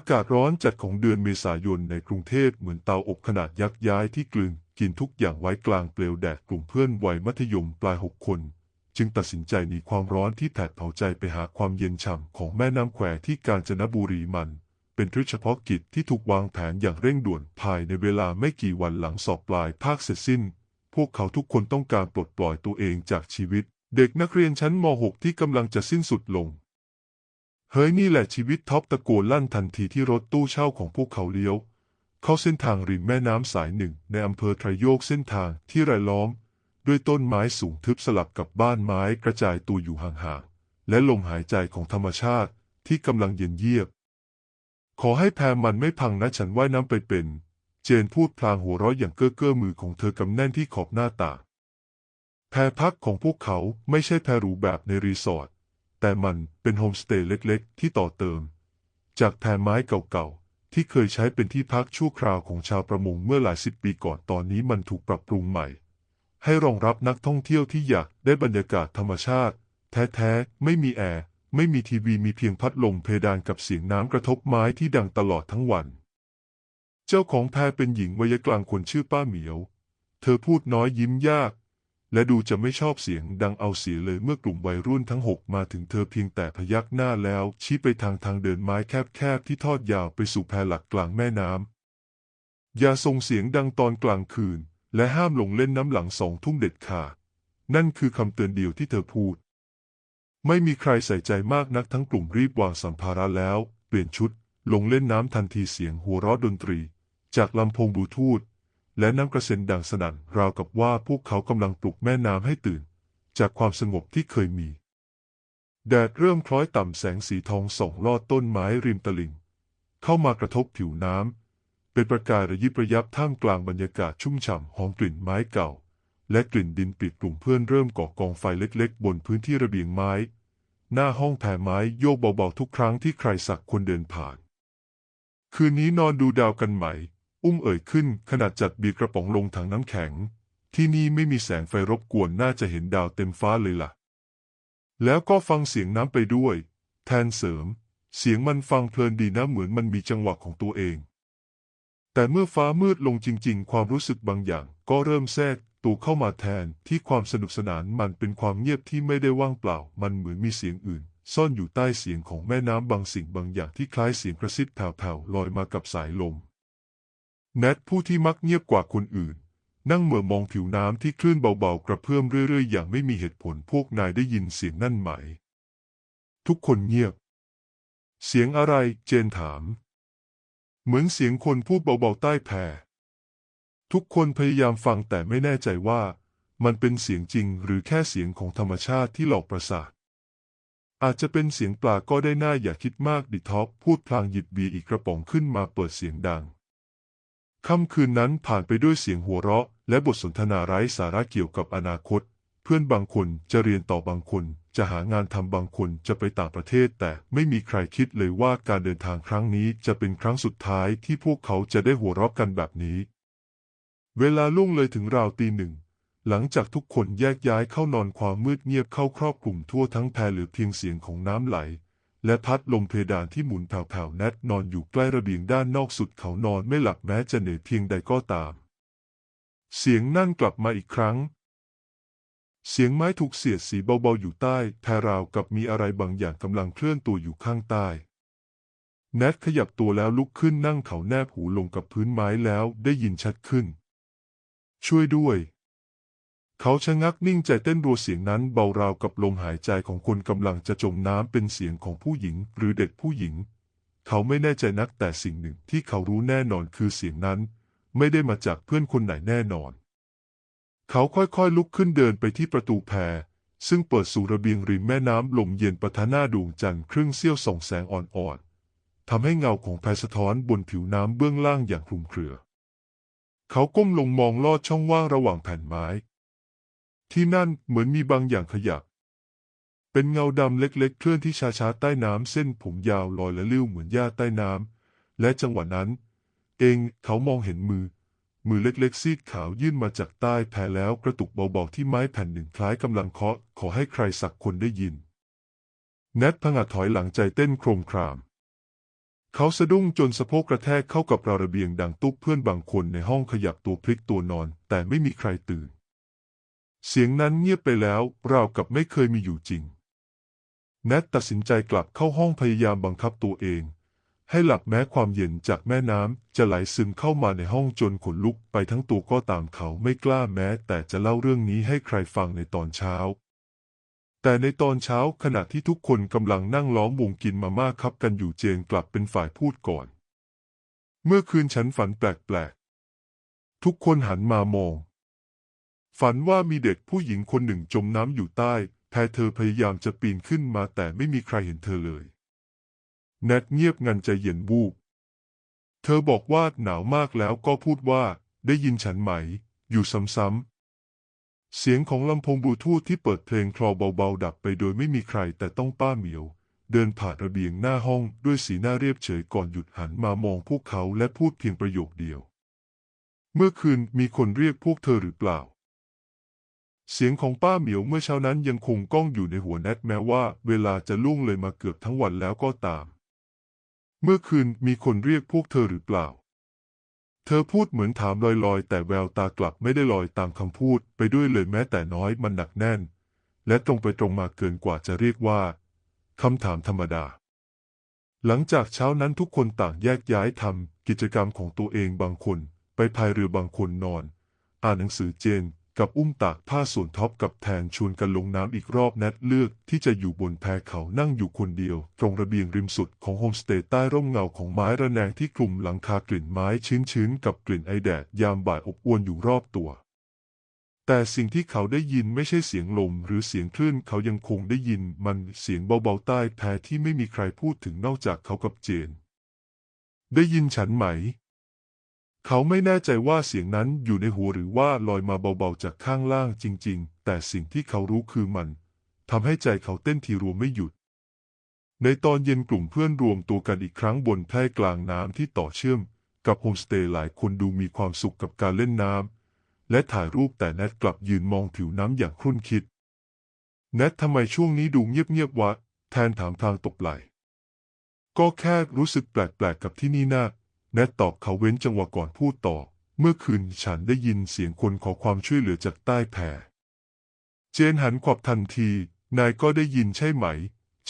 ากาศร้อนจัดของเดือนเมษายนในกรุงเทพเหมือนเตาอบขนาดยักษ์ย้ายที่กลืนกินทุกอย่างไว้กลางเปลวแดดกลุ่มเพื่อนวัยมัธยมปลายหกคน จึงตัดสินใจหนีความร้อนที่แผดเผาใจไปหาความเย็นฉ่ำของแม่น้ำแควที่กาญจนบุรีมัน เป็นทริปเฉพาะกิจที่ถูกวางแผนอย่างเร่งด่วนภายในเวลาไม่กี่วันหลังสอบปลายภาคเสร็จสิ้น พวกเขาทุกคนต้องการปลดปล่อยตัวเองจากชีวิต เด็กนักเรียนชั้นม .6 ที่กำลังจะสิ้นสุดลง เฮ้ยนี่แหละชีวิตท็อปตะโกนลั่นทันทีที่รถตู้เช่าของพวกเขาเลี้ยว เข้าเส้นทางริมแม่น้ำสายหนึ่ง ในอำเภอไทรโยกเส้นทางที่รายล้อม ด้วยต้นไม้สูงทึบสลับกับบ้านไม้กระจายตัวอยู่ห่างๆ และลมหายใจของธรรมชาติที่กำลังเย็นเยียบ ขอให้แพมันไม่พังนะฉันว่ายน้ำไปเป็น เจนพูดพลางหัวเราะอย่างเก้อเก้อมือของเธอกำแน่นที่ขอบหน้าต่างแพรพักของพวกเขาไม่ใช่แพรหรูแบบในรีสอร์ท แต่มันเป็นโฮมสเตย์เล็กๆ ที่ต่อเติม จากแพรไม้เก่าๆ ที่เคยใช้เป็นที่พักชั่วคราวของชาวประมงเมื่อหลายสิบปีก่อนตอนนี้มันถูกปรับปรุงใหม่ ให้รองรับนักท่องเที่ยวที่อยากได้บรรยากาศธรรมชาติ แท้ๆ ไม่มีแอร์ ไม่มีทีวีมีเพียงพัดลมเพดานกับเสียงน้ำกระทบไม้ที่ดังตลอดทั้งวัน เจ้าของแพเป็นหญิงวัยกลางคนชื่อป้าเหมียว เธอพูดน้อยยิ้มยาก และดูจะไม่ชอบเสียงดังเอาเสียเลยเมื่อกลุ่มวัยรุ่นทั้งหกมาถึงเธอเพียงแต่พยักหน้าแล้ว ชี้ไปทางทางเดินไม้แคบๆที่ทอดยาวไปสู่แพหลักกลางแม่น้ำอย่าส่งเสียงดังตอนกลางคืน และห้ามลงเล่นน้ำหลังสองทุ่มเด็ดขาดนั่นคือคำเตือนเดียวที่เธอพูด ไม่มีใครใส่ใจมากนักทั้งกลุ่มรีบวางสัมภาระแล้ว เปลี่ยนชุด ลงเล่นน้ำทันทีเสียงหัวเราะดนตรี จากลำโพงบลูทูธ และน้ำกระเซ็นดังสนั่นราวกับว่าพวกเขากำลังปลุกแม่น้ำให้ตื่น จากความสงบที่เคยมี แดดเริ่มคล้อยต่ำแสงสีทองส่องลอดต้นไม้ริมตลิ่ง เข้ามากระทบผิวน้ำเป็นประกายระยิบระยับท่ามกลางบรรยากาศชุ่มฉ่ำหอมกลิ่นไม้เก่า และกลิ่นดินปิดกลุ่มเพื่อนเริ่มก่อกองไฟเล็กๆ บนพื้นที่ระเบียงไม้ หน้าห้องแผ่ไม้โยกเบาๆทุกครั้งที่ใครสักคนเดินผ่าน คืนนี้นอนดูดาวกันไหม อุ้มเอ่ยขึ้นขณะจัดเบียร์กระป๋องลงถังน้ำแข็ง ที่นี่ไม่มีแสงไฟรบกวนน่าจะเห็นดาวเต็มฟ้าเลยล่ะ แล้วก็ฟังเสียงน้ำไปด้วย แทนเสริม เสียงมันฟังเพลินดีนะเหมือนมันมีจังหวะของตัวเอง แต่เมื่อฟ้ามืดลงจริง ๆ ความรู้สึกบางอย่างก็เริ่มแทรกตัวเข้ามาแทนที่ความสนุกสนานมันเป็นความเงียบที่ไม่ได้ว่างเปล่า มันเหมือนมีเสียงอื่น ซ่อนอยู่ใต้เสียงของแม่น้ำบางสิ่งบางอย่างที่คล้ายเสียงกระซิบแผ่วๆลอยมากับสายลม แนทผู้ที่มักเงียบกว่าคนอื่น นั่งเหม่อมองผิวน้ำที่คลื่นเบาๆ กระเพื่อมเรื่อยๆ อย่างไม่มีเหตุผลพวกนายได้ยินเสียงนั่นไหม ทุกคนเงียบ เสียงอะไรเจนถาม เหมือนเสียงคนพูดเบาๆ ใต้แพทุกคนพยายามฟังแต่ไม่แน่ใจว่า มันเป็นเสียงจริงหรือแค่เสียงของธรรมชาติที่หลอกประสาทอาจจะเป็นเสียงปลาก็ได้น่าอย่าคิดมากดิท็อปพูดพลางหยิบเบียร์อีกกระป๋องขึ้นมาเปิดเสียงดัง ค่ำคืนนั้นผ่านไปด้วยเสียงหัวเราะ และบทสนทนาไร้สาระเกี่ยวกับอนาคต เพื่อนบางคนจะเรียนต่อบางคน จะหางานทำบางคนจะไปต่างประเทศ แต่ไม่มีใครคิดเลยว่าการเดินทางครั้งนี้จะเป็นครั้งสุดท้ายที่พวกเขาจะได้หัวเราะกันแบบนี้ เวลาล่วงเลยถึงราวตีหนึ่ง หลังจากทุกคนแยกย้ายเข้านอนความมืดเงียบเข้าครอบคลุมทั่วทั้งแพรเหลือเพียงเสียงของน้ำไหล และพัดลมเพดานที่หมุนแผ่วๆแนทนอนอยู่ใกล้ระเบียงด้านนอกสุดเขานอนไม่หลับแม้จะเหนื่อยเพียงใดก็ตาม เสียงนั่นกลับมาอีกครั้ง เสียงไม้ถูกเสียดสีเบาๆอยู่ใต้แพรราวกับมีอะไรบางอย่างกำลังเคลื่อนตัวอยู่ข้างใต้แนทขยับตัวแล้วลุกขึ้นนั่งเขาแนบหูลงกับพื้นไม้แล้วได้ยินชัดขึ้น ช่วยด้วย เขาชะงักนิ่งใจเต้นรัวเสียงนั้นเบาราวกับลมหายใจของคนกำลังจะจมน้ำเป็นเสียงของผู้หญิงหรือเด็กผู้หญิง เขาไม่แน่ใจนักแต่สิ่งหนึ่งที่เขารู้แน่นอนคือเสียงนั้น ไม่ได้มาจากเพื่อนคนไหนแน่นอน เขาค่อยๆลุกขึ้นเดินไปที่ประตูแพรซึ่งเปิดสู่ระเบียงริมแม่น้ำลมเย็นประทะหน้าดวงจันทร์ครึ่งเสี้ยวส่องแสงอ่อนๆทำให้เงาของแพรสะท้อนบนผิวน้ำเบื้องล่างอย่างคลุมเครือ เขาก้มลงมองลอดช่องว่างระหว่างแผ่นไม้ ที่นั่นเหมือนมีบางอย่างขยับ เป็นเงาดำเล็กๆ เคลื่อนที่ช้าๆ ใต้น้ำเส้นผมยาวลอยและลิ้วเหมือนหญ้าใต้น้ำ และจังหวะนั้น เองเขามองเห็นมือ มือเล็กๆ ซีดขาวยื่นมาจากใต้แพแล้วกระตุกเบาๆ ที่ไม้แผ่นหนึ่งคล้ายกำลังเคาะ ขอให้ใครสักคนได้ยิน แนทผงะถอยหลังใจเต้นโครมคราม เขาสะดุ้งจนสะโพกกระแทกเข้ากับราวระเบียงดังตุ๊บเพื่อนบางคนในห้องขยับตัวพลิกตัวนอน แต่ไม่มีใครตื่น เสียงนั้นเงียบไปแล้วราวกับไม่เคยมีอยู่จริง แนทตัดสินใจกลับเข้าห้องพยายามบังคับตัวเอง ให้หลับแม้ความเย็นจากแม่น้ำจะไหลซึมเข้ามาในห้องจนขนลุกไปทั้งตัวก็ตามเขาไม่กล้าแม้ แต่จะเล่าเรื่องนี้ให้ใครฟังในตอนเช้า แต่ในตอนเช้าขณะที่ทุกคนกำลังนั่งล้อมวงกินมาม่าคับกันอยู่เจนกลับเป็นฝ่ายพูดก่อน เมื่อคืนฉันฝันแปลกๆทุกคนหันมามอง ฝันว่ามีเด็กผู้หญิงคนหนึ่งจมน้ำอยู่ใต้ แพเธอพยายามจะปีนขึ้นมาแต่ไม่มีใครเห็นเธอเลย แนทเงียบงันใจเย็นวูบ เธอบอกว่าหนาวมากแล้วก็พูดว่า ได้ยินฉันไหม อยู่ซ้ำๆเสียงของลำโพงบลูทูธที่เปิดเพลงคลอเบาๆ ดับไปโดยไม่มีใครแต่ต้องป้าเหมียว เดินผ่านระเบียงหน้าห้องด้วยสีหน้าเรียบเฉยก่อนหยุดหันมามองพวกเขาและพูดเพียงประโยคเดียว เมื่อคืนมีคนเรียกพวกเธอหรือเปล่า เสียงของป้าเหมียวเมื่อเช้านั้นยังคงก้องอยู่ในหัวแนทแม้ว่าเวลาจะล่วงเลยมาเกือบทั้งวันแล้วก็ตาม เมื่อคืนมีคนเรียกพวกเธอหรือเปล่า เธอพูดเหมือนถามลอยๆ แต่แววตากลับไม่ได้ลอยตามคำพูดไปด้วยเลยแม้แต่น้อยมันหนักแน่น และตรงไปตรงมาเกินกว่าจะเรียกว่าคำถามธรรมดา หลังจากเช้านั้นทุกคนต่างแยกย้ายทำกิจกรรมของตัวเองบางคน ไปพายเรือบางคนนอน อ่านหนังสือเจน กับอุ้มตากผ้าส่วนท็อปกับแทนชวนกันลงน้ำอีกรอบแนทเลือกที่จะอยู่บนแพเขานั่งอยู่คนเดียว ตรงระเบียงริมสุดของโฮมสเตย์ใต้ร่มเงาของไม้ระแนงที่กลุ่มหลังคากลิ่นไม้ชื้นๆกับกลิ่นไอแดดยามบ่ายอบอวนอยู่รอบตัว แต่สิ่งที่เขาได้ยินไม่ใช่เสียงลมหรือเสียงคลื่นเขายังคงได้ยินมันเสียงเบาๆใต้แพที่ไม่มีใครพูดถึงนอกจากเขากับเจน ได้ยินฉันไหม เขาไม่แน่ใจว่าเสียงนั้นอยู่ในหัวหรือว่าลอยมาเบาๆจากข้างล่างจริง ๆ แต่สิ่งที่เขารู้คือมันทำให้ใจเขาเต้นทีรัวไม่หยุด ในตอนเย็นกลุ่มเพื่อนรวมตัวกันอีกครั้งบนแพกลางน้ำที่ต่อเชื่อม กับโฮมสเตย์หลายคนดูมีความสุขกับการเล่นน้ำและถ่ายรูปแต่แนทกลับยืนมองผิวน้ำอย่างครุ่นคิด แนททำไมช่วงนี้ดูเงียบๆวะ แทนถามทางตกไหล ก็แค่รู้สึกแปลกๆกับที่นี่นะ แนทตอบเขาเว้นจังหวะก่อนพูดต่อ เมื่อคืนฉันได้ยินเสียงคนขอความช่วยเหลือจากใต้แพเจนหันขวับทันที นายก็ได้ยินใช่ไหม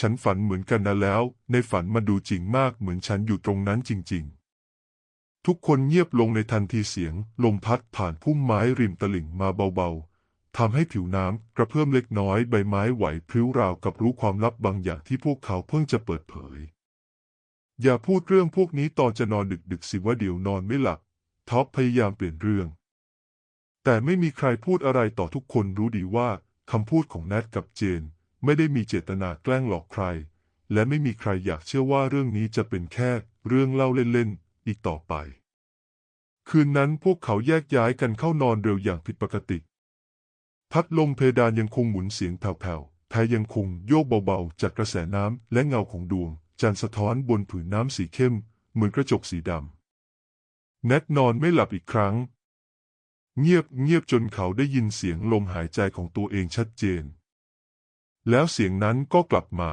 ฉันฝันเหมือนกันนะแล้ว ในฝันมาดูจริงมากเหมือนฉันอยู่ตรงนั้นจริง ๆ ทุกคนเงียบลงในทันทีเสียง ลมพัดผ่านพุ่มไม้ริมตลิ่งมาเบาๆทำให้ผิวน้ำกระเพื่อมเล็กน้อยใบไม้ไหวพริ้วราวกับรู้ความลับบางอย่างที่พวกเขาเพิ่งจะเปิดเผย อย่าพูดเรื่องพวกนี้ตอนจะนอนดึกๆสิว่าเดี๋ยวนอนไม่หลับท็อปพยายามเปลี่ยนเรื่อง แต่ไม่มีใครพูดอะไรต่อทุกคนรู้ดีว่าคำพูดของแนทกับเจน ไม่ได้มีเจตนาแกล้งหลอกใคร และไม่มีใครอยากเชื่อว่าเรื่องนี้จะเป็นแค่เรื่องเล่าเล่นๆอีกต่อไป คืนนั้นพวกเขาแยกย้ายกันเข้านอนเร็วอย่างผิดปกติ พัดลมเพดานยังคงหมุนเสียงแผ่วๆแพยังคงโยกเบาๆจากกระแสน้ำและเงาของดวง จันทร์สะท้อนบนผืนน้ำสีเข้ม เหมือนกระจกสีดำแนทนอนไม่หลับอีกครั้ง เงียบเงียบจนเขาได้ยินเสียงลมหายใจของตัวเองชัดเจน แล้วเสียงนั้นก็กลับมา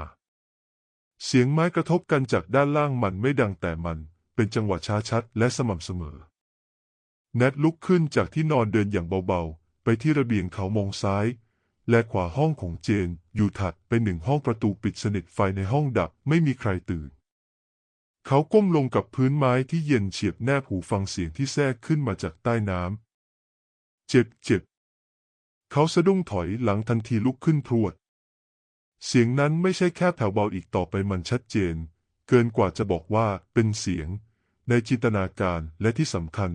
เสียงไม้กระทบกันจากด้านล่างมันไม่ดังแต่มันเป็นจังหวะช้าชัดและสม่ำเสมอ แนทลุกขึ้นจากที่นอนเดินอย่างเบาๆ ไปที่ระเบียงเขามองซ้าย และขวาห้องของเจน อยู่ถัดไปหนึ่งห้องประตูปิดสนิทไฟในห้องดับไม่มีใครตื่น เขาก้มลงกับพื้นไม้ที่เย็นเฉียบแนบหูฟังเสียงที่แทรกขึ้นมาจากใต้น้ำเจ็บเจ็บเขาสะดุ้งถอยหลังทันทีลุกขึ้นพรวด เสียงนั้นไม่ใช่แค่แผ่วเบาอีกต่อไปมันชัดเจน เกินกว่าจะบอกว่าเป็นเสียง ในจินตนาการและที่สำคัญ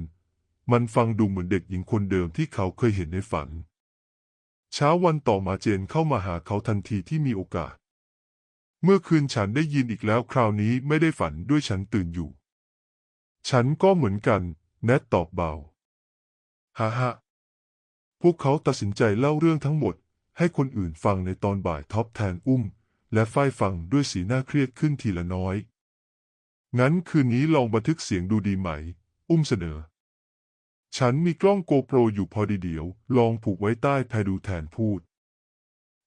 มันฟังดูเหมือนเด็กหญิงคนเดิมที่เขาเคยเห็นในฝัน เช้าวันต่อมาเจนเข้ามาหาเขาทันทีที่มีโอกาส เมื่อคืนฉันได้ยินอีกแล้วคราวนี้ไม่ได้ฝันด้วยฉันตื่นอยู่ ฉันก็เหมือนกันแนทตอบเบาฮ่าฮ่าพวกเขาตัดสินใจเล่าเรื่องทั้งหมด ให้คนอื่นฟังในตอนบ่ายท็อปแทนอุ้ม และฝ้ายฟังด้วยสีหน้าเครียดขึ้นทีละน้อย งั้นคืนนี้ลองบันทึกเสียงดูดีไหม อุ้มเสนอ ฉันมีกล้องโกโปรอยู่พอดีเดียว ลองผูกไว้ใต้แพดูแทนพูด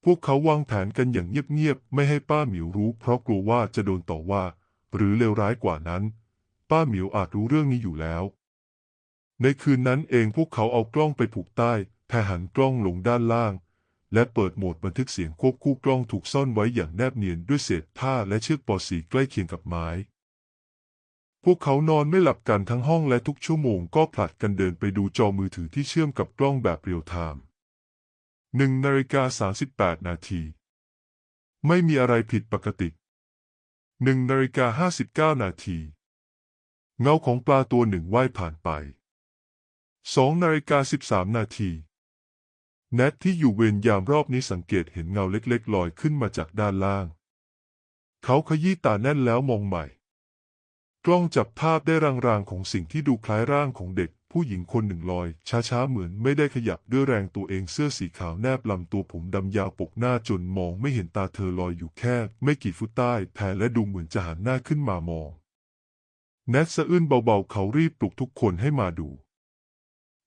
พวกเขาวางแผนกันอย่างเงียบๆ ไม่ให้ป้าหมิวรู้ เพราะกลัวว่าจะโดนต่อว่า หรือเลวร้ายกว่านั้น ป้าเหมียวอาจรู้เรื่องนี้อยู่แล้ว ในคืนนั้นเองพวกเขาเอากล้องไปผูกใต้แพรหันกล้องลงด้านล่าง และเปิดโหมดบันทึกเสียงควบคู่กล้องถูกซ่อนไว้อย่างแนบเนียนด้วยเศษผ้าและเชือกปอสีใกล้เคียงกับไม้ พวกเขานอนไม่หลับกันทั้งห้องและทุกชั่วโมงก็ผลัดกันเดินไปดูจอมือถือที่เชื่อมกับกล้องแบบเรียลไทม์หนึ่งนาฬิกาสามสิบแปดนาที ไม่มีอะไรผิดปกติหนึ่งนาฬิกาห้าสิบเก้านาที เงาของปลาตัวหนึ่งว่ายผ่านไปสองนาฬิกาสิบสามนาทีแนทที่อยู่เวรยามรอบนี้สังเกตเห็นเงาเล็กๆลอยขึ้นมาจากด้านล่าง เขาขยี้ตาแน่นแล้วมองใหม่ กล้องจับภาพได้รางๆของสิ่งที่ดูคล้ายร่างของเด็ก ผู้หญิงคนหนึ่งลอย ช้าๆเหมือนไม่ได้ขยับด้วยแรงตัวเองเสื้อสีขาวแนบลำตัวผมดำยาวปกหน้าจนมองไม่เห็นตาเธอลอยอยู่แค่ ไม่กี่ฟุตใต้แพและดูเหมือนจะหันหน้าขึ้นมามองแนทสะอื้นเบาๆ เขารีบปลุกทุกคนให้มาดู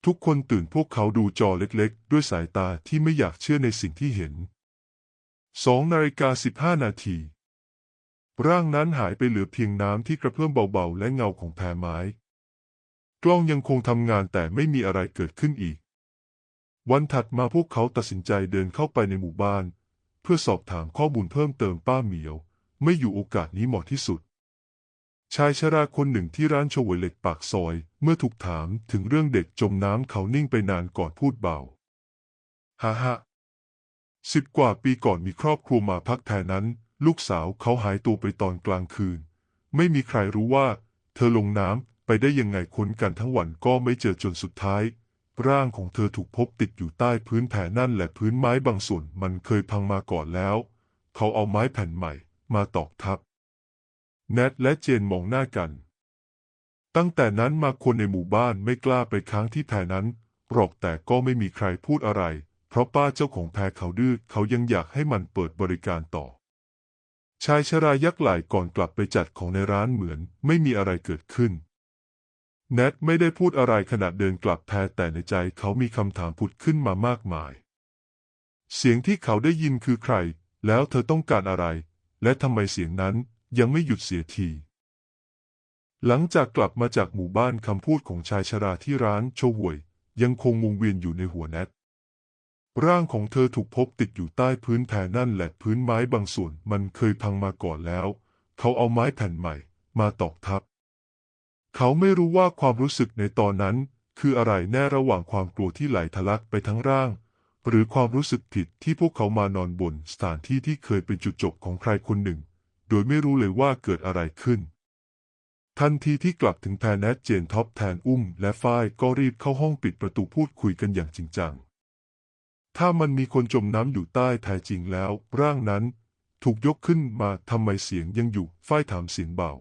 ทุกคนตื่นพวกเขาดูจอเล็กๆ ด้วยสายตาที่ไม่อยากเชื่อในสิ่งที่เห็นสองนาฬิกาสิบห้านาที ร่างนั้นหายไปเหลือเพียงน้ำที่กระเพื่อมเบาๆ และเงาของแพไม้ กล้องยังคงทำงานแต่ไม่มีอะไรเกิดขึ้นอีก วันถัดมาพวกเขาตัดสินใจเดินเข้าไปในหมู่บ้าน เพื่อสอบถามข้อมูลเพิ่มเติมป้าเหมียว ไม่อยู่โอกาสนี้เหมาะที่สุด ชายชราคนหนึ่งที่ร้านโชว์หวยเหล็กปากซอย เมื่อถูกถามถึงเรื่องเด็กจมน้ำเขานิ่งไปนานก่อนพูดเบาฮ่าฮ่าสิบกว่าปีก่อนมีครอบครัวมาพักแทนนั้น ลูกสาวเขาหายตัวไปตอนกลางคืน ไม่มีใครรู้ว่า เธอลงน้ำไปได้ยังไงค้นกันทั้งวันก็ไม่เจอจนสุดท้าย ร่างของเธอถูกพบติดอยู่ใต้พื้นแผ่นั่นและพื้นไม้บางส่วนมันเคยพังมาก่อนแล้ว เขาเอาไม้แผ่นใหม่มาตอกทับ แนทและเจนมองหน้ากัน ตั้งแต่นั้นมาคนในหมู่บ้านไม่กล้าไปค้างที่แพนั้นหรอกแต่ก็ไม่มีใครพูดอะไร เพราะป้าเจ้าของแพเขาดื้อเขายังอยากให้มันเปิดบริการต่อ ชายชรายักไหล่ก่อนกลับไปจัดของในร้านเหมือนไม่มีอะไรเกิดขึ้น แนทไม่ได้พูดอะไรขณะเดินกลับแพแต่ในใจเขามีคำถามผุดขึ้นมามากมาย เสียงที่เขาได้ยินคือใคร แล้วเธอต้องการอะไร และทำไมเสียงนั้นยังไม่หยุดเสียที หลังจากกลับมาจากหมู่บ้านคำพูดของชายชราที่ร้านโชห่วย ยังคงวงเวียนอยู่ในหัวแนท ร่างของเธอถูกพบติดอยู่ใต้พื้นแผ่นั่นและพื้นไม้บางส่วนมันเคยพังมาก่อนแล้ว เขาเอาไม้แผ่นใหม่มาตอกทับ เขาไม่รู้ว่าความรู้สึกในตอนนั้น คืออะไรแน่ระหว่างความกลัวที่ไหลทะลักไปทั้งร่าง หรือความรู้สึกผิดที่พวกเขามานอนบนสถานที่ที่เคยเป็นจุดจบของใครคนหนึ่ง โดยไม่รู้เลยว่าเกิดอะไรขึ้น ทันทีที่กลับถึงแพรแนทเจนท็อปแทนอุ้ม และฝ้ายก็รีบเข้าห้องปิดประตูพูดคุยกันอย่างจริงจัง ถ้ามันมีคนจมน้ำอยู่ใต้แท้จริงแล้ว ร่างนั้นถูกยกขึ้นมาทำไมเสียงยังอยู่ฝ้ายถามเสียงเบา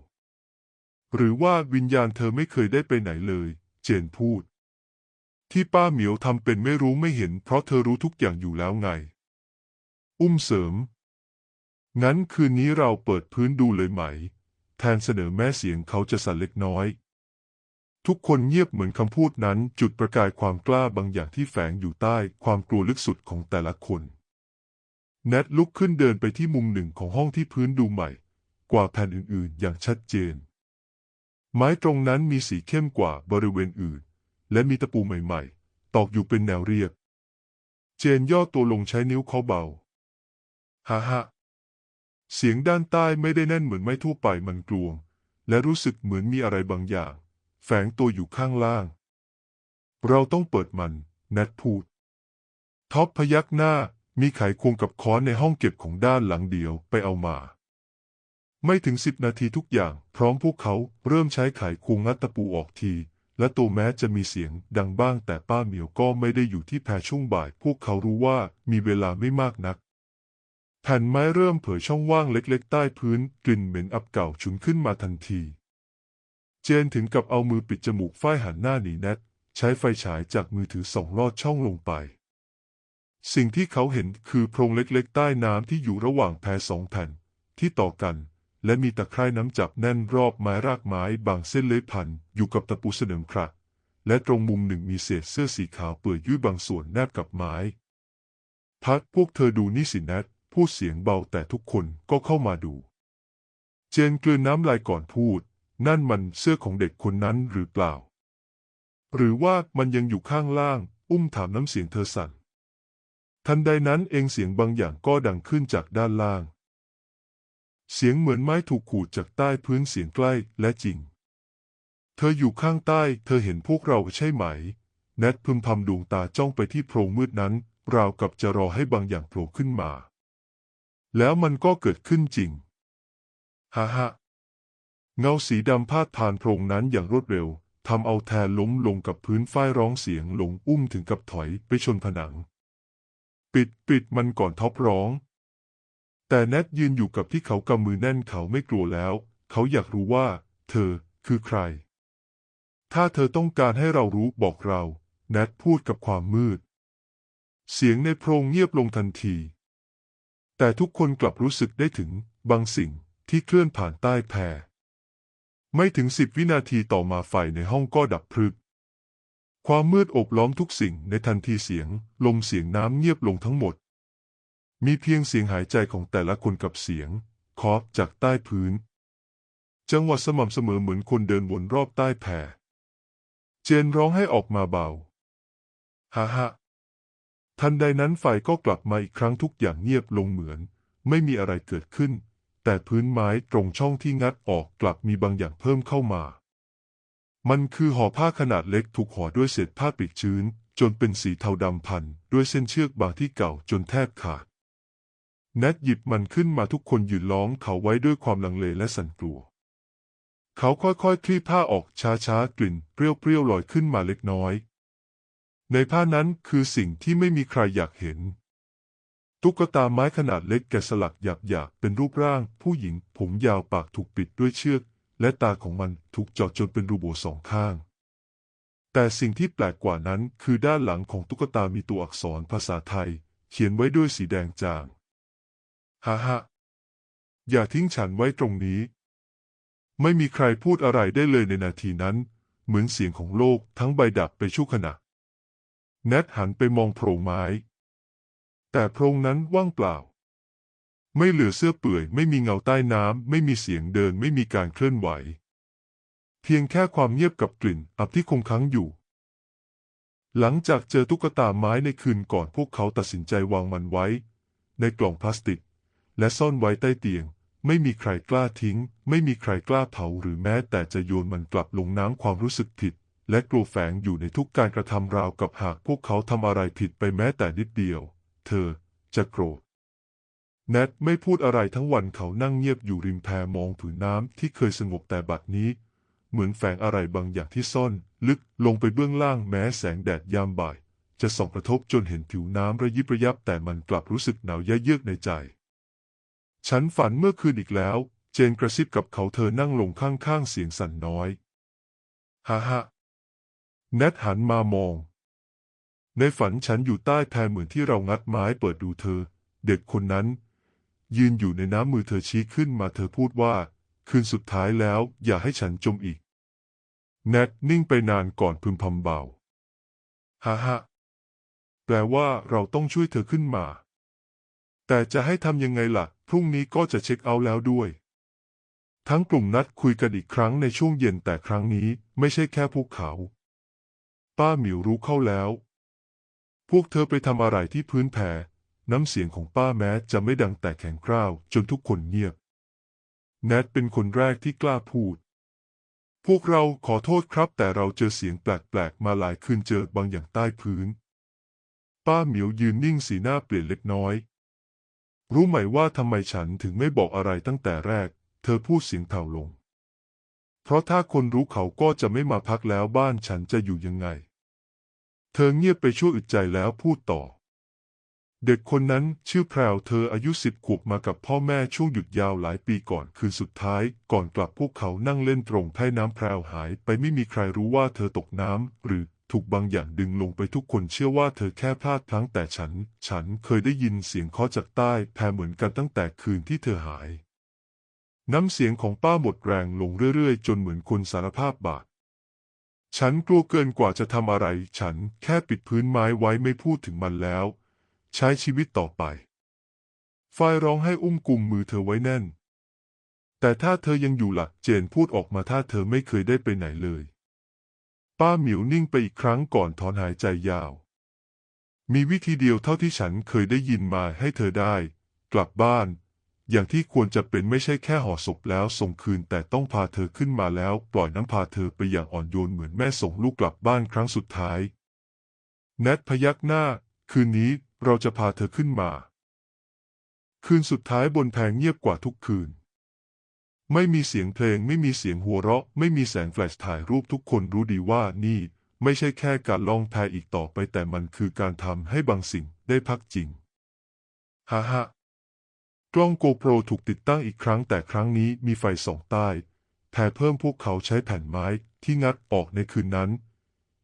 หรือว่าวิญญาณเธอไม่เคยได้ไปไหนเลย เจนพูด ที่ป้าเหมียวทำเป็นไม่รู้ไม่เห็น เพราะเธอรู้ทุกอย่างอยู่แล้วไง อุ้มเสริม งั้นคืนนี้เราเปิดพื้นดูเลยไหม แทนเสนอแม่เสียงเขาจะสั่นเล็กน้อย ทุกคนเงียบเหมือนคำพูดนั้น จุดประกายความกล้าบางอย่างที่แฝงอยู่ใต้ความกลัวลึกสุดของแต่ละคน แนทลุกขึ้นเดินไปที่มุมหนึ่งของห้องที่พื้นดูใหม่ กว่าแผ่นอื่นๆ อย่างชัดเจน ไม้ตรงนั้นมีสีเข้มกว่าบริเวณอื่น และมีตะปูใหม่ๆ ตอกอยู่เป็นแนวเรียบ เจนย่อตัวลงใช้นิ้วเคาะเบาฮ่าฮ่าเสียงด้านใต้ไม่ได้แน่นเหมือนไม้ทั่วไปมันกลวง และรู้สึกเหมือนมีอะไรบางอย่าง แฝงตัวอยู่ข้างล่าง เราต้องเปิดมัน แนทพูด ท็อปพยักหน้า มีไขควงกับค้อนในห้องเก็บของด้านหลังเดียวไปเอามา ไม่ถึงสิบนาทีทุกอย่าง พร้อมพวกเขาเริ่มใช้ไขควงงัดตะปูออกทีและตัวแม้จะมีเสียงดังบ้างแต่ป้าเหมียวก็ไม่ได้อยู่ที่แพรช่วงบ่าย พวกเขารู้ว่ามีเวลาไม่มากนัก แผ่นไม้เริ่มเผยช่องว่างเล็กๆ ใต้พื้นกลิ่นเหม็นอับเก่าฉุนขึ้นมาทันที เจนถึงกับเอามือปิดจมูกฝ้ายหันหน้าหนีแนทใช้ไฟฉายจากมือถือส่องลอดช่องลงไป สิ่งที่เขาเห็นคือโพรงเล็กๆ ใต้น้ำที่อยู่ระหว่างแพสองแผ่น ที่ต่อกัน และมีตะไคร่น้ำจับแน่นรอบไม้รากไม้บางเส้นเลื้อยพันอยู่กับตะปูเสนิมครัและตรงมุมหนึ่งมีเศษเสื้อสีขาวเปื่อยยุ่ยบางส่วนแนบกับไม้ พัดพวกเธอดูนี่สิแนทพูดเสียงเบาแต่ทุกคนก็เข้ามาดู เจจนกลืนน้ำลายก่อนพูด นั่นมันเสื้อของเด็กคนนั้นหรือเปล่า หรือว่ามันยังอยู่ข้างล่าง อุ้มถามน้ำเสียงเธอสั่น ทันใดนั้นเองเสียงบางอย่างก็ดังขึ้นจากด้านล่าง เสียงเหมือนไม้ถูกขูดจากใต้พื้นเสียงใกล้และจริง เธออยู่ข้างใต้ เธอเห็นพวกเราใช่ไหม แนทพึมพำดวงตาจ้องไปที่โพรงมืดนั้น ราวกับจะรอให้บางอย่างโผล่ขึ้นมา แล้วมันก็เกิดขึ้นจริง ฮ่าฮ่า เงาสีดำพาดผ่านโพรงนั้นอย่างรวดเร็วทำเอาแทนล้มลงกับพื้นฝ้ายร้องเสียงหลงอุ้มถึงกับถอยไปชนผนัง ปิดปิดมันก่อนท็อปร้อง แต่แนทยืนอยู่กับที่เขากำมือแน่นเขาไม่กลัวแล้ว เขาอยากรู้ว่า เธอคือใคร ถ้าเธอต้องการให้เรารู้บอกเรา แนทพูดกับความมืด เสียงในโพรงเงียบลงทันที แต่ทุกคนกลับรู้สึกได้ถึงบางสิ่งที่เคลื่อนผ่านใต้แพร ไม่ถึงสิบวินาทีต่อมาไฟในห้องก็ดับพรึบความมืดโอบล้อมทุกสิ่งในทันทีเสียง ลมเสียงน้ำเงียบลงทั้งหมด มีเพียงเสียงหายใจของแต่ละคนกับเสียงเคาะจากใต้พื้น จังหวะสม่ำเสมอเหมือนคนเดินวนรอบใต้แพรเจนร้องให้ออกมาเบาฮ่าฮ่าทันใดนั้นไฟก็กลับมาอีกครั้งทุกอย่างเงียบลงเหมือน ไม่มีอะไรเกิดขึ้น แต่พื้นไม้ตรงช่องที่งัดออกกลับมีบางอย่างเพิ่มเข้ามา มันคือห่อผ้าขนาดเล็กถูกห่อด้วยเศษผ้าปีกชื้น จนเป็นสีเทาดำพัน ด้วยเส้นเชือกบางที่เก่าจนแทบขาดแนทหยิบมันขึ้นมาทุกคนยืนล้อมเขาไว้ด้วยความลังเลและสั่นกลัว เขาค่อยๆคลี่ผ้าออกช้าๆกลิ่นเปรี้ยวๆลอยขึ้นมาเล็กน้อย ในผ้านั้นคือสิ่งที่ไม่มีใครอยากเห็น ตุ๊กตาไม้ขนาดเล็กแกะสลักหยาบๆเป็นรูปร่าง ผู้หญิงผมยาวปากถูกปิดด้วยเชือก และตาของมันถูกเจาะจนเป็นรูโบสองข้าง แต่สิ่งที่แปลกกว่านั้นคือด้านหลังของตุ๊กตามีตัวอักษรภาษาไทย เขียนไว้ด้วยสีแดงจางฮ่าฮ่าอย่าทิ้งฉันไว้ตรงนี้ ไม่มีใครพูดอะไรได้เลยในนาทีนั้น เหมือนเสียงของโลกทั้งใบดับไปชั่วขณะแนทหันไปมองโพรงไม้ แต่โพรงนั้นว่างเปล่า ไม่เหลือเสื้อเปื่อย ไม่มีเงาใต้น้ำ ไม่มีเสียงเดิน ไม่มีการเคลื่อนไหว เพียงแค่ความเงียบกับกลิ่นอับที่คงค้างอยู่ หลังจากเจอตุ๊กตาไม้ในคืนก่อนพวกเขาตัดสินใจวางมันไว้ ในกล่องพลาสติก และซ่อนไว้ใต้เตียง ไม่มีใครกล้าทิ้ง ไม่มีใครกล้าเผาหรือแม้แต่จะโยนมันกลับลงน้ำความรู้สึกผิดและกลัวแฝงอยู่ในทุกการกระทำราวกับหากพวกเขาทำอะไรผิดไปแม้แต่นิดเดียว เธอจะโกรธแนทไม่พูดอะไรทั้งวันเขานั่งเงียบอยู่ริมแพมองผืนน้ำที่เคยสงบแต่บัดนี้ เหมือนแฝงอะไรบางอย่างที่ซ่อน ลึกลงไปเบื้องล่างแม้แสงแดดยามบ่าย จะส่องกระทบจนเห็นผิวน้ำระยิบระยับแต่มันกลับรู้สึกหนาวเยือกในใจ ฉันฝันเมื่อคืนอีกแล้ว เจนกระซิบกับเขาเธอนั่งลงข้างๆเสียงสั่นน้อย ฮ่าฮ่าแนทหันมามอง ในฝันฉันอยู่ใต้แพเหมือนที่เรางัดไม้เปิดดูเธอ เด็กคนนั้น ยืนอยู่ในน้ำมือเธอชี้ขึ้นมาเธอพูดว่า คืนสุดท้ายแล้วอย่าให้ฉันจมอีก แนทนิ่งไปนานก่อนพึมพำเบาฮ่าฮ่าแปลว่าเราต้องช่วยเธอขึ้นมา แต่จะให้ทำยังไงล่ะ พรุ่งนี้ก็จะเช็คเอาท์แล้วด้วย ทั้งกลุ่มนัดคุยกันอีกครั้งในช่วงเย็นแต่ครั้งนี้ไม่ใช่แค่พวกเขา ป้าหมิวรู้เข้าแล้ว พวกเธอไปทำอะไรที่พื้นแพน้ำเสียงของป้าแม้จะไม่ดังแต่แข็งกร้าวจนทุกคนเงียบ แนทเป็นคนแรกที่กล้าพูด พวกเราขอโทษครับ แต่เราเจอเสียงแปลกๆ มาหลายคืนเจอบางอย่างใต้พื้น ป้าเหมียวยืนนิ่งสีหน้าเปลี่ยนเล็กน้อย รู้ไหมว่าทำไมฉันถึงไม่บอกอะไรตั้งแต่แรก เธอพูดเสียงเถาลง เพราะถ้าคนรู้เขาก็จะไม่มาพักแล้วบ้านฉันจะอยู่ยังไง เธอเงียบไปชั่วอึดใจแล้วพูดต่อ เด็กคนนั้นชื่อแพรวเธออายุสิบขวบมากับพ่อแม่ช่วงหยุดยาวหลายปีก่อนคืนสุดท้าย ก่อนกลับพวกเขานั่งเล่นตรงแพ่น้ำแพรวหายไปไม่มีใครรู้ว่าเธอตกน้ำหรือถูกบางอย่างดึงลงไปทุกคนเชื่อว่าเธอแค่พลาดพลั้งแต่ฉัน ฉันเคยได้ยินเสียงเคาะจากใต้แพเหมือนกันตั้งแต่คืนที่เธอหาย น้ำเสียงของป้าหมดแรงลงเรื่อยๆ จนเหมือนคนสารภาพบาป ฉันกลัวเกินกว่าจะทำอะไร ฉันแค่ปิดพื้นไม้ไว้ไม่พูดถึงมันแล้ว ใช้ชีวิตต่อไปฝ้ายร้องให้อุ้มกุมมือเธอไว้แน่น แต่ถ้าเธอยังอยู่หลักเจนพูดออกมาถ้าเธอไม่เคยได้ไปไหนเลย ป้าหมิวนิ่งไปอีกครั้งก่อนถอนหายใจยาว มีวิธีเดียวเท่าที่ฉันเคยได้ยินมาให้เธอได้ กลับบ้าน อย่างที่ควรจะเป็นไม่ใช่แค่ห่อศพแล้วส่งคืน แต่ต้องพาเธอขึ้นมาแล้ว ปล่อยน้ำพาเธอไปอย่างอ่อนโยนเหมือนแม่ส่งลูกกลับบ้านครั้งสุดท้ายแนทพยักหน้า คืนนี้เราจะพาเธอขึ้นมา คืนสุดท้ายบนแพงเงียบกว่าทุกคืน ไม่มีเสียงเพลงไม่มีเสียงหัวเราะ ไม่มีแสงแฟลชถ่ายรูปทุกคนรู้ดีว่านี่ ไม่ใช่แค่การล่องแพอีกต่อไปแต่มันคือการทำให้บางสิ่งได้พักจริงฮ่าฮ่า กล้องโกโปรถูกติดตั้งอีกครั้งแต่ครั้งนี้มีไฟส่องใต้แผ่เพิ่มพวกเขาใช้แผ่นไม้ที่งัดออกในคืนนั้น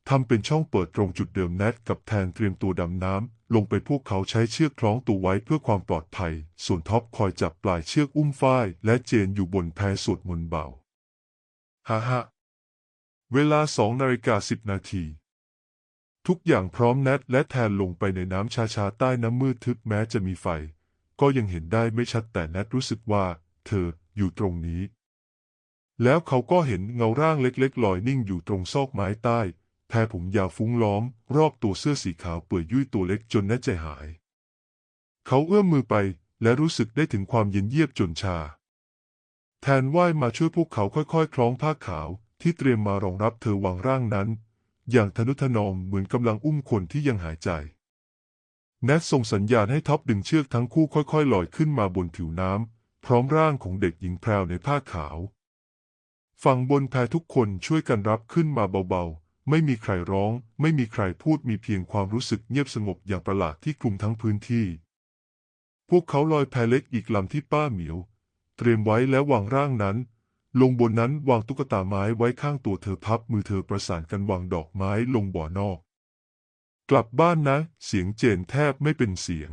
ทำเป็นช่องเปิดตรงจุดเดิมแนทกับแทนเตรียมตัวดำน้ำลงไปพวกเขาใช้เชือกคล้องตัวไว้เพื่อความปลอดภัย ส่วนท็อปคอยจับปลายเชือกอุ้มฝ้ายและเจนอยู่บนแพสวดมนต์เบาฮ่าฮ่าเวลาสองนาฬิกาสิบนาทีทุกอย่างพร้อมแนทและแทนลงไปในน้ำชาๆใต้น้ำมืดทึบแม้จะมีไฟ ก็ยังเห็นได้ไม่ชัดแต่แนทรู้สึกว่า เธออยู่ตรงนี้ แล้วเขาก็เห็นเงาร่างเล็กๆลอยนิ่งอยู่ตรงซอกไม้ใต้แพรผมยาวฟุ้งล้อม รอบตัวเสื้อสีขาวเปื่อยยุ่ยตัวเล็กจนแนทใจหาย เขาเอื้อมมือไปและรู้สึกได้ถึงความเย็นเยียบจนชา แทนว่ายมาช่วยพวกเขาค่อยๆ คล้องผ้าขาวที่เตรียมมารองรับเธอวางร่างนั้น อย่างทนุถนอมเหมือนกำลังอุ้มคนที่ยังหายใจ แนทส่งสัญญาณให้ท็อปดึงเชือกทั้งคู่ค่อยๆลอยขึ้นมาบนผิวน้ำพร้อมร่างของเด็กหญิงแพรวในผ้าขาว ฝั่งบนแพทุกคนช่วยกันรับขึ้นมาเบาๆ ไม่มีใครร้อง ไม่มีใครพูดมีเพียงความรู้สึกเงียบสงบอย่างประหลาดที่คลุมทั้งพื้นที่ พวกเขาลอยแพเล็กอีกลำที่ป้าเหมียว เตรียมไว้แล้ววางร่างนั้น ลงบนนั้นวางตุ๊กตาไม้ไว้ข้างตัวเธอพับมือเธอประสานกันวางดอกไม้ลงบ่อนอก กลับบ้านนะ เสียงเจนแทบไม่เป็นเสียง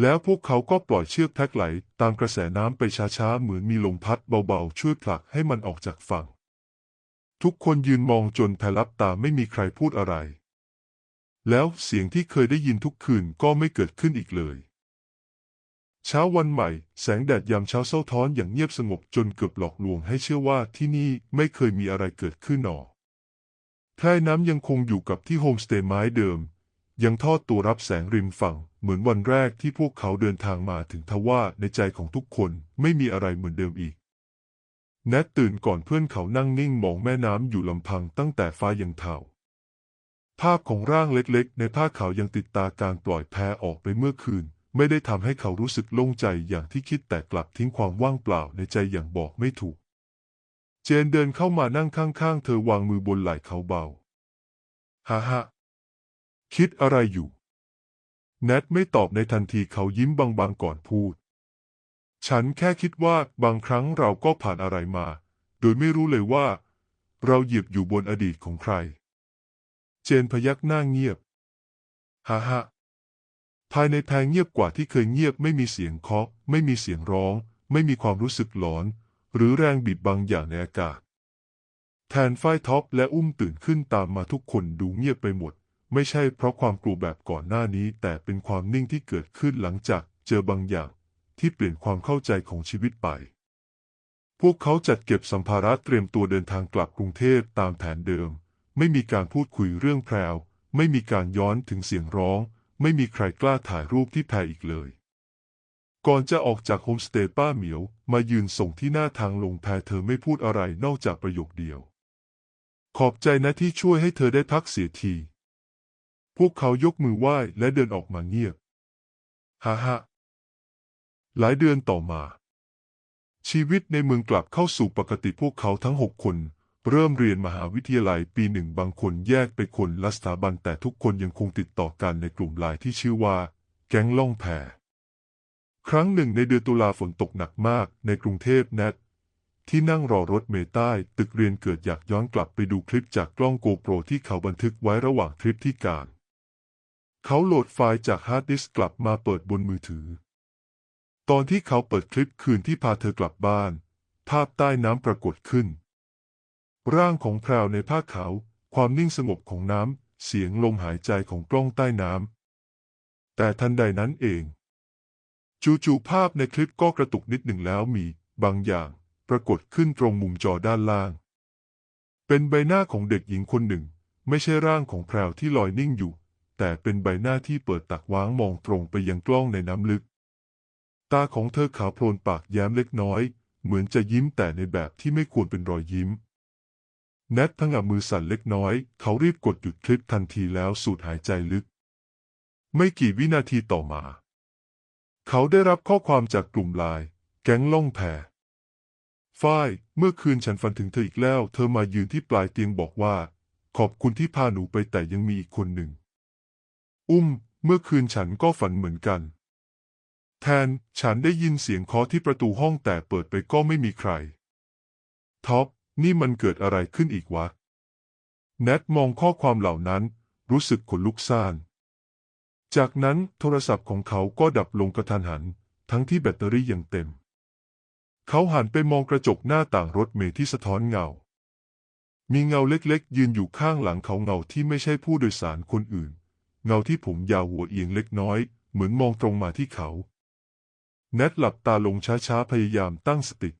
แล้วพวกเขาก็ปล่อยเชือกแท็กไหล ตามกระแสน้ำไปช้าๆ เหมือนมีลมพัดเบาๆ ช่วยผลักให้มันออกจากฝั่ง ทุกคนยืนมองจนแพลับตาไม่มีใครพูดอะไร แล้วเสียงที่เคยได้ยินทุกคืนก็ไม่เกิดขึ้นอีกเลยเช้าวันใหม่ แสงแดดยามเช้าเศร้าท้อนอย่างเงียบสงบจนเกือบหลอกลวงให้เชื่อว่าที่นี่ไม่เคยมีอะไรเกิดขึ้นหนอ แพร่น้ำยังคงอยู่กับที่โฮมสเตย์ไม้เดิม ยังทอดตัวรับแสงริมฝั่ง เหมือนวันแรกที่พวกเขาเดินทางมาถึงทว่าในใจของทุกคนไม่มีอะไรเหมือนเดิมอีก แนทตื่นก่อนเพื่อนเขานั่งนิ่งมองแม่น้ำอยู่ลำพังตั้งแต่ฟ้ายังเทาภาพของร่างเล็กๆ ในผ้าขาวยังติดตาการปล่อยแพออกไปเมื่อคืน ไม่ได้ทำให้เขารู้สึกโล่งใจอย่างที่คิดแต่กลับทิ้งความว่างเปล่าในใจอย่างบอกไม่ถูก เจนเดินเข้ามานั่งข้างๆ เธอวางมือบนไหล่เขาเบา ฮ่าฮ่าคิดอะไรอยู่ แนทไม่ตอบในทันทีเขายิ้มบางๆก่อนพูด ฉันแค่คิดว่าบางครั้งเราก็ผ่านอะไรมา โดยไม่รู้เลยว่า เราเหยียบอยู่บนอดีตของใคร เจนพยักหน้าเงียบ ฮ่าฮ่าภายในแพงเงียบกว่าที่เคยเงียบไม่มีเสียงเคาะ ไม่มีเสียงร้อง ไม่มีความรู้สึกหลอน หรือแรงบีบบางอย่างในอากาศ แทนฝ้ายท็อปและอุ้มตื่นขึ้นตามมาทุกคนดูเงียบไปหมด ไม่ใช่เพราะความกลัวแบบก่อนหน้านี้ แต่เป็นความนิ่งที่เกิดขึ้นหลังจากเจอบางอย่างที่เปลี่ยนความเข้าใจของชีวิตไป พวกเขาจัดเก็บสัมภาระเตรียมตัวเดินทางกลับกรุงเทพตามแผนเดิม ไม่มีการพูดคุยเรื่องแพรว ไม่มีการย้อนถึงเสียงร้อง ไม่มีใครกล้าถ่ายรูปที่แพรอีกเลย ก่อนจะออกจากโฮมสเตย์ป้าเหมียว มายืนส่งที่หน้าทางลงแพเธอไม่พูดอะไรนอกจากประโยคเดียว ขอบใจนะที่ช่วยให้เธอได้พักเสียที พวกเขายกมือไหว้และเดินออกมาเงียบฮ่าฮ่าหลายเดือนต่อมา ชีวิตในเมืองกลับเข้าสู่ปกติพวกเขาทั้งหกคน เริ่มเรียนมหาวิทยาลัยปีหนึ่งบางคนแยกไปคนละสถาบันแต่ทุกคนยังคงติดต่อกันในกลุ่มไลน์ที่ชื่อว่า แก๊งล่องแพ ครั้งหนึ่งในเดือนตุลาฝนตกหนักมากในกรุงเทพแนทที่นั่งรอรถเมล์ใต้ ตึกเรียนเกิดอยากย้อนกลับไปดูคลิปจากกล้องโกโปรที่เขาบันทึกไว้ระหว่างทริปที่การ เขาโหลดไฟล์จากฮาร์ดดิสก์กลับมาเปิดบนมือถือ ตอนที่เขาเปิดคลิปคืนที่พาเธอกลับบ้าน ภาพใต้น้ำปรากฏขึ้น ร่างของแพรวในผ้าขาว ความนิ่งสงบของน้ำ เสียงลมหายใจของกล้องใต้น้ำแต่ทันใดนั้นเอง จู่ๆภาพในคลิปก็กระตุกนิดหนึ่งแล้วมีบางอย่างปรากฏขึ้นตรงมุมจอด้านล่าง เป็นใบหน้าของเด็กหญิงคนหนึ่ง ไม่ใช่ร่างของแพรวที่ลอยนิ่งอยู่ แต่เป็นใบหน้าที่เปิดตักว้างมองตรงไปยังกล้องในน้ำลึก ตาของเธอขาวโพลนปากแย้มเล็กน้อย เหมือนจะยิ้มแต่ในแบบที่ไม่ควรเป็นรอยยิ้มแนทพังบมือสั่นเล็กน้อย เขารีบกดหยุดคลิปทันทีแล้วสูดหายใจลึก ไม่กี่วินาทีต่อมา เขาได้รับข้อความจากกลุ่มไลน์แก๊งล่องแพฝ้ายเมื่อคืนฉันฝันถึงเธออีกแล้ว เธอมายืนที่ปลายเตียงบอกว่า ขอบคุณที่พาหนูไปแต่ยังมีอีกคนหนึ่ง อุ้ม เมื่อคืนฉันก็ฝันเหมือนกัน แทนฉันได้ยินเสียงเคาะที่ประตูห้องแต่เปิดไปก็ไม่มีใคร ท็อป นี่มันเกิดอะไรขึ้นอีกวะ แนทมองข้อความเหล่านั้น รู้สึกขนลุกซ่าน จากนั้นโทรศัพท์ของเขาก็ดับลงกระทันหัน ทั้งที่แบตเตอรี่ยังเต็ม เขาหันไปมองกระจกหน้าต่างรถเมล์ที่สะท้อนเงา มีเงาเล็กๆ ยืนอยู่ข้างหลังเขาเงาที่ไม่ใช่ผู้โดยสารคนอื่น เงาที่ผมยาวหัวเอียงเล็กน้อย เหมือนมองตรงมาที่เขาแนทหลับตาลงช้าๆ พยายามตั้งสติ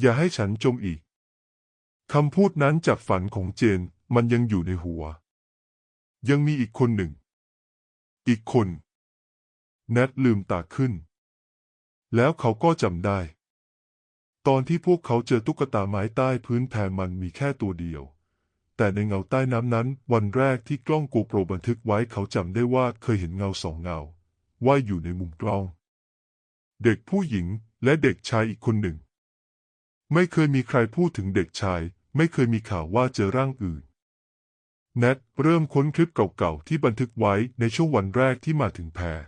อย่าให้ฉันจมอีก คำพูดนั้นจากฝันของเจนมันยังอยู่ในหัว ยังมีอีกคนหนึ่ง อีกคน แนทลืมตาขึ้น แล้วเขาก็จำได้ ตอนที่พวกเขาเจอตุ๊กตาไม้ใต้พื้นแพมันมีแค่ตัวเดียว แต่ในเงาใต้น้ำนั้น วันแรกที่กล้องโกโปรบันทึกไว้เขาจำได้ว่าเคยเห็นเงาสองเงา ว่ายอยู่ในมุมกล้อง เด็กผู้หญิงและเด็กชายอีกคนหนึ่ง ไม่เคยมีใครพูดถึงเด็กชาย ไม่เคยมีข่าวว่าเจอร่างอื่น แนทเริ่มค้นคลิปเก่าๆที่บันทึกไว้ในช่วงวันแรกที่มาถึงแพร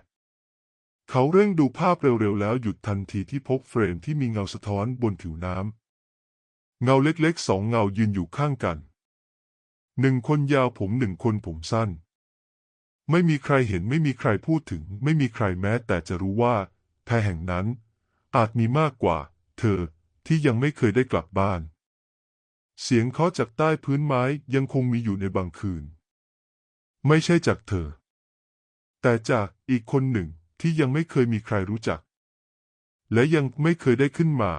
เขาเร่งดูภาพเร็วๆแล้วหยุดทันทีที่พบเฟรมที่มีเงาสะท้อนบนผิวน้ำ เงาเล็กๆสองเงายืนอยู่ข้างกัน หนึ่งคนยาวผมหนึ่งคนผมสั้น ไม่มีใครเห็นไม่มีใครพูดถึง ไม่มีใครแม้แต่จะรู้ว่า แพรแห่งนั้น อาจมีมากกว่า เธอที่ยังไม่เคยได้กลับบ้าน เสียงเคาะจากใต้พื้นไม้ยังคงมีอยู่ในบางคืน ไม่ใช่จากเธอ แต่จากอีกคนหนึ่งที่ยังไม่เคยมีใครรู้จัก และยังไม่เคยได้ขึ้นมา